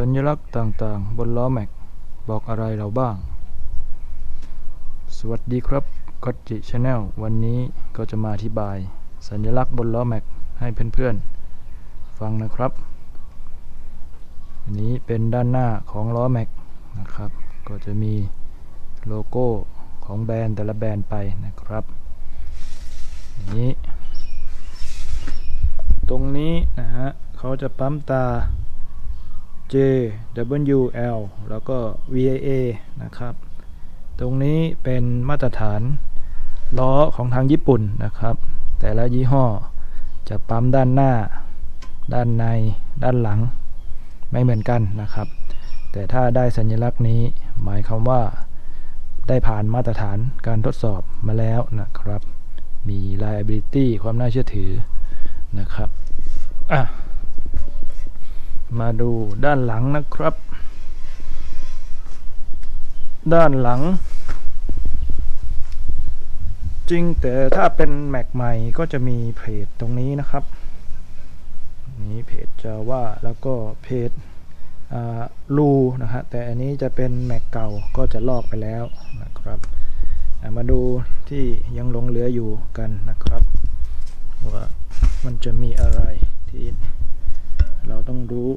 สัญลักษณ์ต่างๆ บนล้อแม็ก บอกอะไรเราบ้าง สวัสดีครับก็จิชาแนลวันนี้ก็จะมาอธิบาย สัญลักษณ์บนล้อแม็กให้เพื่อนๆ ฟังนะครับ อันนี้เป็นด้านหน้าของล้อแม็กนะครับ ก็จะมีโลโก้ของแบรนด์แต่ละแบรนด์ไปนะครับอันนี้ ตรงนี้นะฮะเขาจะปั๊มตา J W L แล้วก็ V I A นะครับ ตรงนี้เป็นมาตรฐานล้อของทางญี่ปุ่นนะครับ แต่ละยี่ห้อจะปั๊มด้านหน้า ด้านใน ด้านหลัง ไม่เหมือนกันนะครับ แต่ถ้าได้สัญลักษณ์นี้ หมายความว่าได้ผ่านมาตรฐานการทดสอบมาแล้วนะครับ มี liability ความน่าเชื่อถือนะครับ อะ มาดูด้านหลังนะครับ ด้านหลัง จริงแต่ถ้าเป็นแม็กใหม่ก็จะมีเพจตรงนี้นะครับ นี้เพจจะว่าแล้วก็เพจรูนะฮะแต่อันนี้จะเป็นแม็กเก่าก็จะลอกไปแล้วนะครับมาดูที่ยังหลงเหลืออยู่กันนะครับ ว่ามันจะมีอะไรที่ เราต้องรู้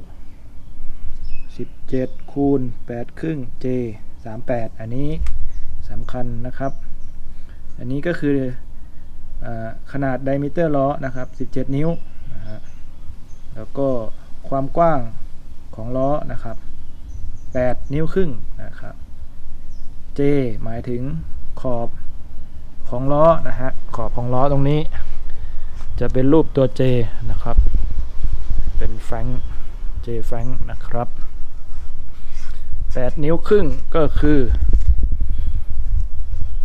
17 คูณ 8 ครึ่ง J 38 อันนี้สำคัญนะครับ อันนี้ก็คืออขนาดไดมิเตอร์ล้อนะครับ 17 นิ้วนะฮะแล้วก็ความกว้างของล้อนะครับ 8 นิ้วครึ่งนะครับ J หมายถึงขอบของล้อนะฮะขอบของล้อตรงนี้ จะเป็นรูปตัว J นะครับ เป็นแฟรงค์ J แฟรงค์นะครับ 8 นิ้วครึ่งก็คือ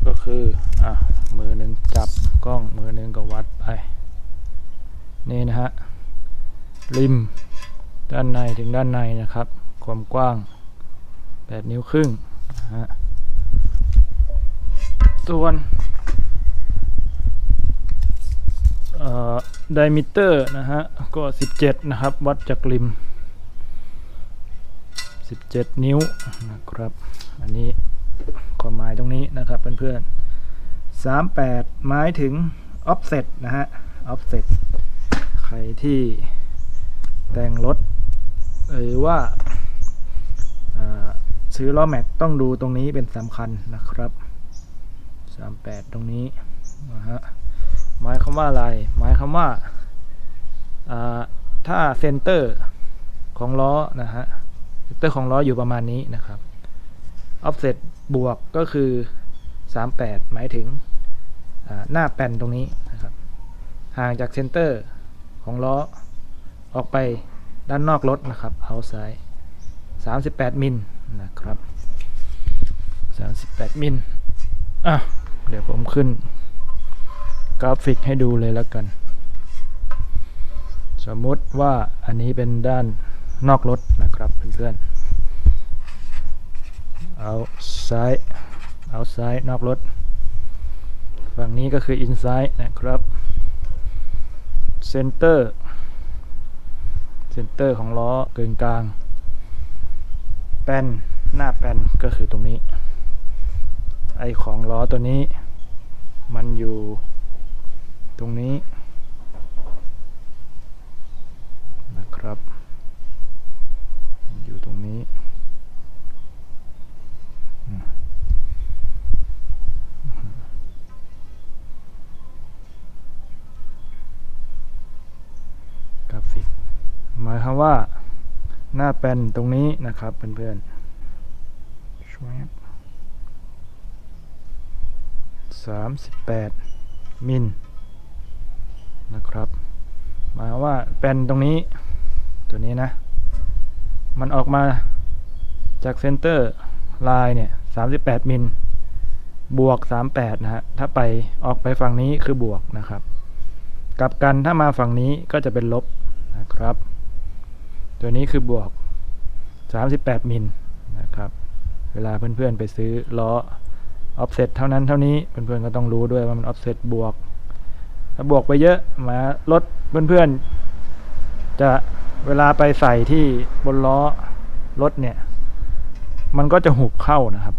ก็คือ อะ มือหนึ่งจับกล้องมือหนึ่งก็วัดไป นี่นะฮะ ริม ด้านในถึงด้านในนะครับ ความกว้าง 8 นิ้วครึ่งนะฮะส่วน ไดมิเตอร์นะฮะ ก็ 17 นะครับ วัดจากริม 17 นิ้วนะครับ อันนี้ความหมายตรงนี้นะครับเพื่อนๆ38 หมายถึง offset นะฮะ offset ใครที่แต่งรถหรือว่าซื้อล้อแม็กต้องดูตรงนี้เป็นสำคัญนะครับ 38 ตรงนี้นะฮะ หมายคำว่าอะไร หมายคำว่าถ้าเซนเตอร์ของล้อนะฮะเซนเตอร์ของล้ออยู่ประมาณนี้นะครับ offset บวกก็คือ 38 หมายถึงหน้าแป้นตรงนี้นะครับห่างจากเซนเตอร์ของล้อออกไปด้านนอกรถนะครับ outside 38 มิลนะครับ 38 มิลอะเดี๋ยวผมขึ้น กราฟิกให้ดูเลยแล้วกัน สมมุติว่าอันนี้เป็นด้านนอกรถนะครับเพื่อนๆเอาซ้ายเอาซ้ายนอกรถ ฝั่งนี้ก็คือ inside นะครับ center center ของล้อกึ่งกลางแป้นหน้าแป้นก็คือตรงนี้ ไอของล้อตัวนี้มันอยู่ ตรงนี้นะครับ อยู่ตรงนี้ กราฟิก หมายความว่าหน้าแป้นตรงนี้นะครับเพื่อนๆช่วยสามสิบแปดมิล นะครับหมายว่าแป้นตรงนี้ตัวนี้นะ มันออกมาจากเซนเตอร์ไลน์เนี่ย38มิลบวก 38 นะฮะ ถ้าไปออกไปฝั่งนี้คือบวกนะครับ กลับกันถ้ามาฝั่งนี้ก็จะเป็นลบนะครับ ตัวนี้คือบวก 38 มิลนะครับ เวลาเพื่อนๆไปซื้อล้อ offset เท่านั้นเท่านี้ เพื่อนๆก็ต้องรู้ด้วยว่ามัน offset บวก ถ้าบวกไปเยอะมาลดเพื่อนๆ จะเวลาไปใส่ที่บนล้อรถเนี่ย มันก็จะหุบเข้านะครับ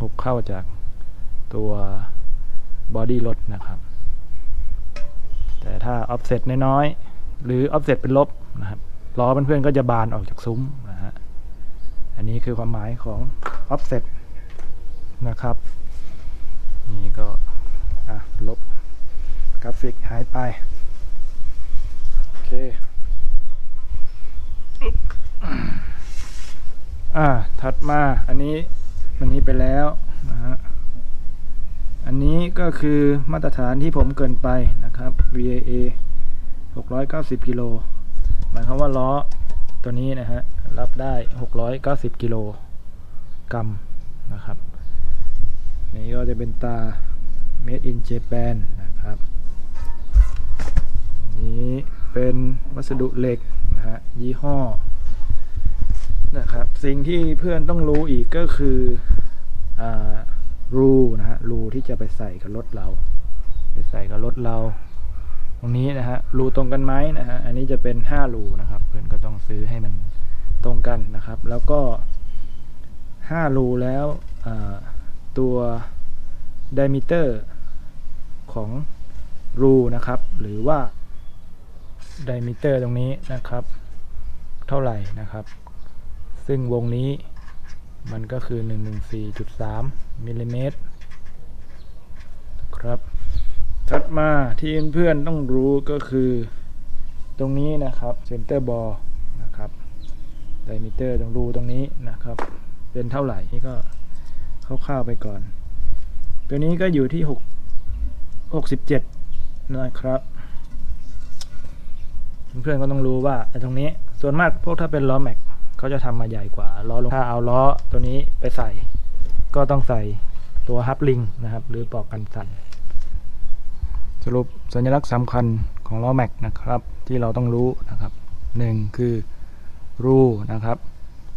หุบเข้าจากตัวบอดี้รถนะครับ แต่ถ้า offset น้อยๆ หรือ offset เป็นลบนะครับล้อเพื่อนๆก็จะบานออกจากซุ้มนะฮะ อันนี้คือความหมายของ offset นะครับ นี่ก็อะลบ กราฟิกหายไป โอเคอึ๊บอ่าถัดมาอันนี้อันนี้ไปแล้วนะฮะอันนี้ก็คือมาตรฐานที่ผมเกินไปนะครับ VAA 690กิโลหมายความว่าล้อตัวนี้นะฮะรับได้ 690กิโลกรัมนะครับนี่ก็จะเป็นตา Made in Japan นะครับ นี้เป็นวัสดุเหล็กนะฮะยี่ห้อนะครับสิ่งที่เพื่อนต้องรู้อีกก็คืออรูนะฮะรูที่จะไปใส่กับรถเรา ไปใส่กับรถเรา ตรงนี้นะฮะรูตรงกันไหมนะฮะอันนี้จะเป็น5รูนะครับ เพื่อนก็ต้องซื้อให้มันตรงกันนะครับ แล้วก็5รูแล้วตัว diameter ของรูนะครับ หรือว่า diameter ตรงนี้นะครับ เท่าไหร่นะครับ ซึ่งวงนี้มันก็คือ 114.3มิลลิเมตรครับ ถัดมาที่เพื่อนๆต้องรู้ก็คือตรงนี้นะครับ center ball นะครับ diameter ตรงรูตรงนี้นะครับ เป็นเท่าไหร่นี่ก็คร่าวๆไปก่อน ตัวนี้ก็อยู่ที่6 67นะครับ เพื่อนๆก็ต้องรู้ว่าไอ้ตรงนี้ส่วนมากพวกถ้าเป็นล้อแม็กเขาจะทำมาใหญ่กว่าล้อลงถ้าเอาล้อตัวนี้ไปใส่ ก็ต้องใส่ตัวฮับลิงนะครับ หรือปลอกกันสั่น สรุปสัญลักษณ์สำคัญของล้อแม็กนะครับ ที่เราต้องรู้นะครับหนึ่งคือรูนะครับ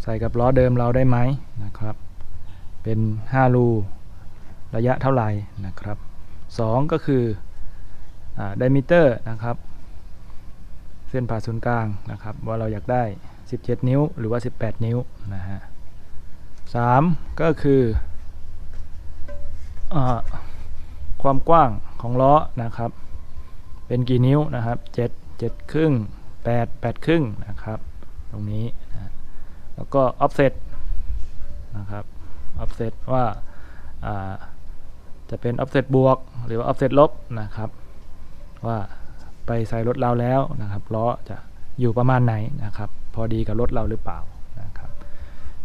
ใส่กับล้อเดิมเราได้ไหมนะครับ เป็น 5 รูระยะเท่าไหร่นะครับ 2 ก็คือไดมิเตอร์นะครับ เส้นผ่าศูนย์กลางนะครับ ว่าเราอยากได้ 17 นิ้วหรือว่า 18 นิ้วนะฮะสามก็คืออความกว้างของล้อนะครับ เป็นกี่นิ้วนะครับ 7 7 ครึ่ง 8 8 ครึ่งนะครับ ตรงนี้นะแล้วก็ offset นะครับ offset ว่าาจะเป็น offset บวก หรือว่า offset ลบนะครับว่า ไปใส่รถเราแล้วนะครับล้อจะอยู่ประมาณไหนนะครับ พอดีกับรถเราหรือเปล่านะครับ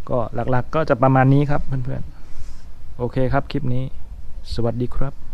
ก็หลักๆก็จะประมาณนี้ครับเพื่อนๆโอเคครับคลิปนี้ สวัสดีครับ